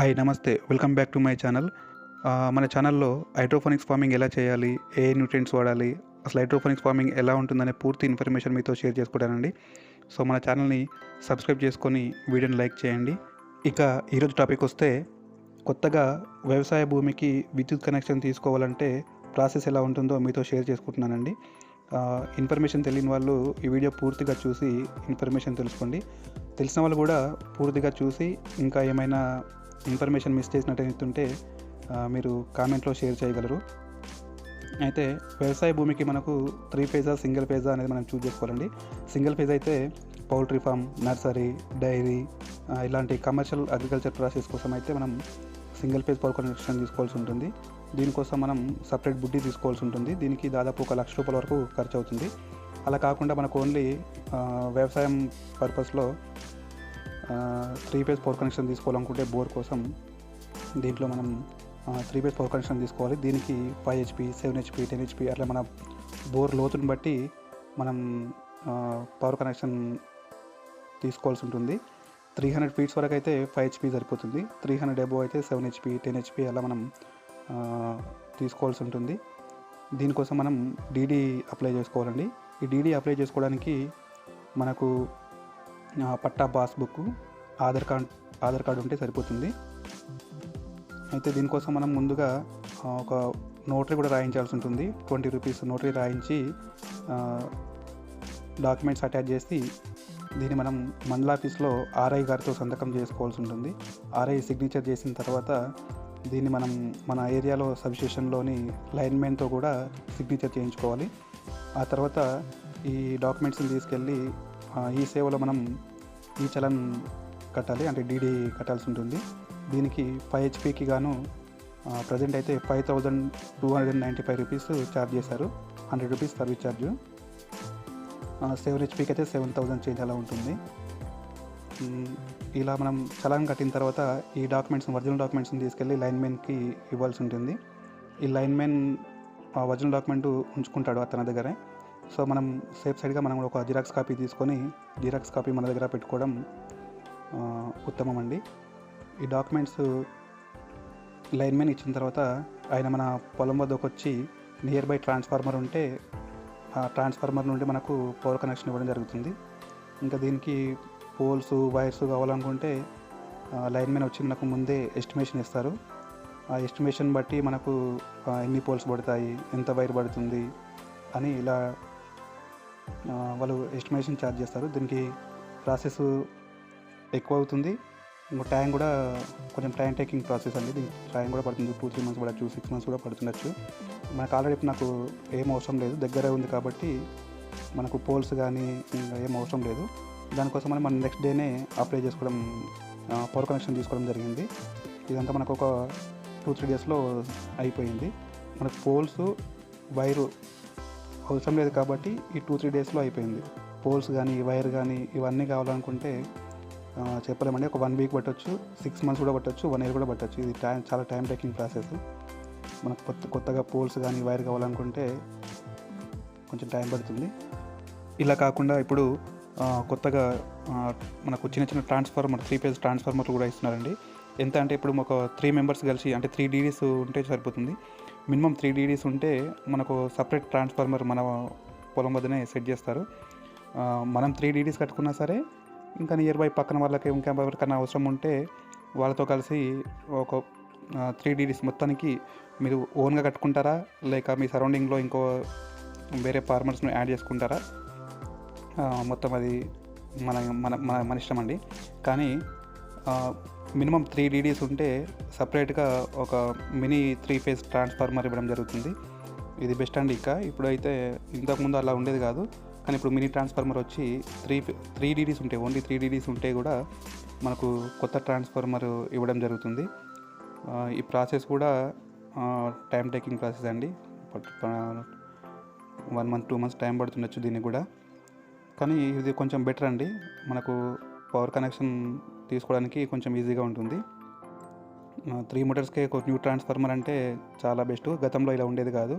Hi నమస్తే. Welcome back to my channel మన ఛానల్లో హైడ్రోఫోనిక్స్ ఫార్మింగ్ ఎలా చేయాలి? ఏ న్యూట్రియంట్స్ వాడాలి? అసలు హైడ్రోఫోనిక్స్ ఫార్మింగ్ ఎలా ఉంటుందనే పూర్తి ఇన్ఫర్మేషన్ మీతో షేర్ చేసుకుంటానండి. సో మన ఛానల్ని సబ్స్క్రైబ్ చేసుకొని వీడియోని లైక్ చేయండి. ఇక ఈరోజు టాపిక్ వస్తే కొత్తగా వ్యవసాయ భూమికి విద్యుత్ కనెక్షన్ తీసుకోవాలంటే ప్రాసెస్ ఎలా ఉంటుందో మీతో షేర్ చేసుకుంటున్నానండి. ఇన్ఫర్మేషన్ తెలియని వాళ్ళు ఈ వీడియో పూర్తిగా చూసి ఇన్ఫర్మేషన్ తెలుసుకోండి. తెలిసిన వాళ్ళు కూడా పూర్తిగా చూసి ఇంకా ఏమైనా ఇన్ఫర్మేషన్ మిస్ చేసినట్టయితుంటే మీరు కామెంట్లో షేర్ చేయగలరు. అయితే వ్యవసాయ భూమికి మనకు త్రీ ఫేజా సింగిల్ ఫేజా అనేది మనం చూజ్ చేసుకోవాలండి. సింగిల్ ఫేజ్ అయితే పౌల్ట్రీ ఫామ్ నర్సరీ డైరీ ఇలాంటి కమర్షియల్ అగ్రికల్చర్ ప్రాసెస్ కోసం అయితే మనం సింగిల్ ఫేజ్ పవర్ కనెక్షన్ తీసుకోవాల్సి ఉంటుంది. దీనికోసం మనం సపరేట్ బుడ్డి తీసుకోవాల్సి ఉంటుంది. దీనికి దాదాపు ఒక లక్ష రూపాయల వరకు ఖర్చు అవుతుంది అలా కాకుండా మనకు ఓన్లీ వ్యవసాయం పర్పస్లో త్రీ ఫేజ్ పవర్ కనెక్షన్ తీసుకోవాలనుకుంటే బోర్ కోసం దీంట్లో మనం త్రీ ఫేజ్ పవర్ కనెక్షన్ తీసుకోవాలి. దీనికి five HP seven HP ten HP అట్లా మన బోర్ లోతుని బట్టి మనం పవర్ కనెక్షన్ తీసుకోవాల్సి ఉంటుంది. త్రీ హండ్రెడ్ ఫీట్స్ వరకు అయితే ఫైవ్ హెచ్పి సరిపోతుంది. త్రీ హండ్రెడ్ ఎబో అయితే సెవెన్ హెచ్పి టెన్ హెచ్పి అలా మనం తీసుకోవాల్సి ఉంటుంది. దీనికోసం మనం డీడీ అప్లై చేసుకోవాలండి. ఈ డీడీ అప్లై చేసుకోవడానికి మనకు పట్టా passbook Aadhaar card Aadhaar card ఉంటే సరిపోతుంది. అయితే దీనికోసం మనం ముందుగా ఒక నోటరీ కూడా రాయించాల్సి ఉంటుంది. ట్వంటీ రూపీస్ నోటరీ రాయించి డాక్యుమెంట్స్ అటాచ్ చేసి దీన్ని మనం మండల ఆఫీస్లో ఆర్ఐ గారితో సంతకం చేసుకోవాల్సి ఉంటుంది. ఆర్ఐ సిగ్నేచర్ చేసిన తర్వాత దీన్ని మనం మన ఏరియాలో సబ్స్టేషన్లోని లైన్మెన్తో కూడా సిగ్నేచర్ చేయించుకోవాలి. ఆ తర్వాత ఈ డాక్యుమెంట్స్ని తీసుకెళ్ళి ఈ సేవలో మనం ఈ చలన్ కట్టాలి అంటే డీడీ కట్టాల్సి ఉంటుంది. దీనికి ఫైవ్ హెచ్పికి గాను ప్రజెంట్ అయితే five thousand two hundred and ninety five rupees charge చేశారు. Hundred rupees service charge. Seven హెచ్పికి అయితే సెవెన్ థౌజండ్ చేంజ్ అలా ఉంటుంది. ఇలా మనం చలాన్ కట్టిన తర్వాత ఈ డాక్యుమెంట్స్ ఒరిజినల్ డాక్యుమెంట్స్ని తీసుకెళ్ళి లైన్మెన్కి ఇవ్వాల్సి ఉంటుంది. ఈ లైన్మెన్ ఆ ఒరిజినల్ డాక్యుమెంట్ ఉంచుకుంటాడు అతని దగ్గరే. సో మనం సేఫ్ సైడ్గా మనం ఒక జిరాక్స్ కాపీ తీసుకొని జిరాక్స్ కాపీ మన దగ్గర పెట్టుకోవడం ఉత్తమం అండి. ఈ డాక్యుమెంట్స్ లైన్మెన్ ఇచ్చిన తర్వాత ఆయన మన పొలం వద్దకు వచ్చి నియర్ బై ట్రాన్స్ఫార్మర్ ఉంటే ఆ ట్రాన్స్ఫార్మర్ నుండి మనకు పవర్ కనెక్షన్ ఇవ్వడం జరుగుతుంది. ఇంకా దీనికి పోల్స్ వైర్స్ కావాలనుకుంటే లైన్మెన్ వచ్చి మనకు ముందే ఎస్టిమేషన్ ఇస్తారు. ఆ ఎస్టిమేషన్ బట్టి మనకు ఎన్ని పోల్స్ పడతాయి ఎంత వైర్ పడుతుంది అని ఇలా వాళ్ళు ఎస్టిమేషన్ ఛార్జ్ చేస్తారు. దీనికి ప్రాసెస్ ఎక్కువ అవుతుంది ఇంకో టైం కూడా కొంచెం టైం టేకింగ్ ప్రాసెస్ అండి. దీనికి టైం కూడా పడుతుంది. టూ త్రీ మంత్స్ కూడా టూ సిక్స్ మంత్స్ కూడా పడుతుండొచ్చు. మనకు ఆల్రెడీ నాకు ఏం అవసరం లేదు. దగ్గరే ఉంది కాబట్టి మనకు పోల్స్ కానీ ఏం అవసరం లేదు. దానికోసం మనం నెక్స్ట్ డేనే అప్లై చేసుకోవడం పవర్ కనెక్షన్ తీసుకోవడం జరిగింది. ఇదంతా మనకు ఒక టూ త్రీ డేస్లో అయిపోయింది. మనకు పోల్స్ వైరు అవసరం లేదు కాబట్టి ఈ టూ త్రీ డేస్లో అయిపోయింది. పోల్స్ కానీ వైర్ కానీ ఇవన్నీ కావాలనుకుంటే చెప్పలేమండి. ఒక వన్ వీక్ పట్టొచ్చు సిక్స్ మంత్స్ కూడా పట్టొచ్చు వన్ ఇయర్ కూడా పట్టొచ్చు. ఇది టైం చాలా టైం టేకింగ్ ప్రాసెస్ మనకు కొత్త కొత్తగా పోల్స్ కానీ వైర్ కావాలనుకుంటే కొంచెం టైం పడుతుంది. ఇలా కాకుండా ఇప్పుడు కొత్తగా మనకు చిన్న చిన్న ట్రాన్స్ఫార్మర్ త్రీ ఫేజ్ ట్రాన్స్ఫార్మర్లు కూడా ఇస్తున్నారండి. ఎంత అంటే ఇప్పుడు ఒక త్రీ మెంబర్స్ కలిసి అంటే త్రీ డీడీస్ ఉంటే సరిపోతుంది. మినిమం త్రీ డీడీస్ ఉంటే మనకు సపరేట్ ట్రాన్స్ఫార్మర్ మన పొలం వద్దనే సెట్ చేస్తారు. మనం త్రీ డీడీస్ కట్టుకున్నా సరే ఇంకా నియర్ బై పక్కన వాళ్ళకి ఇంకా ఎవరికైనా అవసరం ఉంటే వాళ్ళతో కలిసి ఒక త్రీ డీడీస్ మొత్తానికి మీరు ఓన్గా కట్టుకుంటారా? లేక మీ సరౌండింగ్లో ఇంకో వేరే ఫార్మర్స్ను యాడ్ చేసుకుంటారా? మొత్తం అది మన మన మన మన ఇష్టం అండి. కానీ మినిమం త్రీ డీడీస్ ఉంటే సపరేట్గా ఒక మినీ త్రీ ఫేజ్ ట్రాన్స్ఫార్మర్ ఇవ్వడం జరుగుతుంది. ఇది బెస్ట్ అండి ఇంకా. ఇప్పుడైతే ఇంతకుముందు అలా ఉండేది కాదు. కానీ ఇప్పుడు మినీ ట్రాన్స్ఫార్మర్ వచ్చి త్రీ త్రీ డీడీస్ ఉంటాయి ఓన్లీ త్రీ డీడీస్ ఉంటే కూడా మనకు కొత్త ట్రాన్స్ఫార్మర్ ఇవ్వడం జరుగుతుంది. ఈ ప్రాసెస్ కూడా టైం టేకింగ్ ప్రాసెస్ అండి. One month two months time పడుతుండొచ్చు దీనికి కూడా. కానీ ఇది కొంచెం బెటర్ అండి. మనకు పవర్ కనెక్షన్ తీసుకోవడానికి కొంచెం ఈజీగా ఉంటుంది. త్రీ మీటర్స్కే ఒక న్యూ ట్రాన్స్ఫార్మర్ అంటే చాలా బెస్ట్. గతంలో ఇలా ఉండేది కాదు.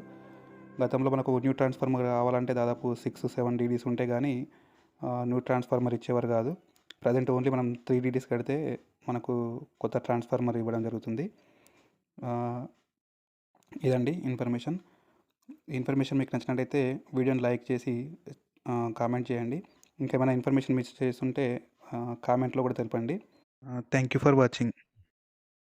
గతంలో మనకు న్యూ ట్రాన్స్ఫార్మర్ కావాలంటే దాదాపు సిక్స్ సెవెన్ డీడీస్ ఉంటే కానీ న్యూ ట్రాన్స్ఫార్మర్ ఇచ్చేవారు కాదు. ప్రజెంట్ ఓన్లీ మనం త్రీ డీడీస్ కడితే మనకు కొత్త ట్రాన్స్ఫార్మర్ ఇవ్వడం జరుగుతుంది. ఇదండి ఇన్ఫర్మేషన్. ఇన్ఫర్మేషన్ మీకు నచ్చినట్టయితే వీడియోని లైక్ చేసి కామెంట్ చేయండి. ఇంకేమైనా ఇన్ఫర్మేషన్ మిస్ చేస్తుంటే కామెంట్లో కూడా తెలపండి. Thank you for watching.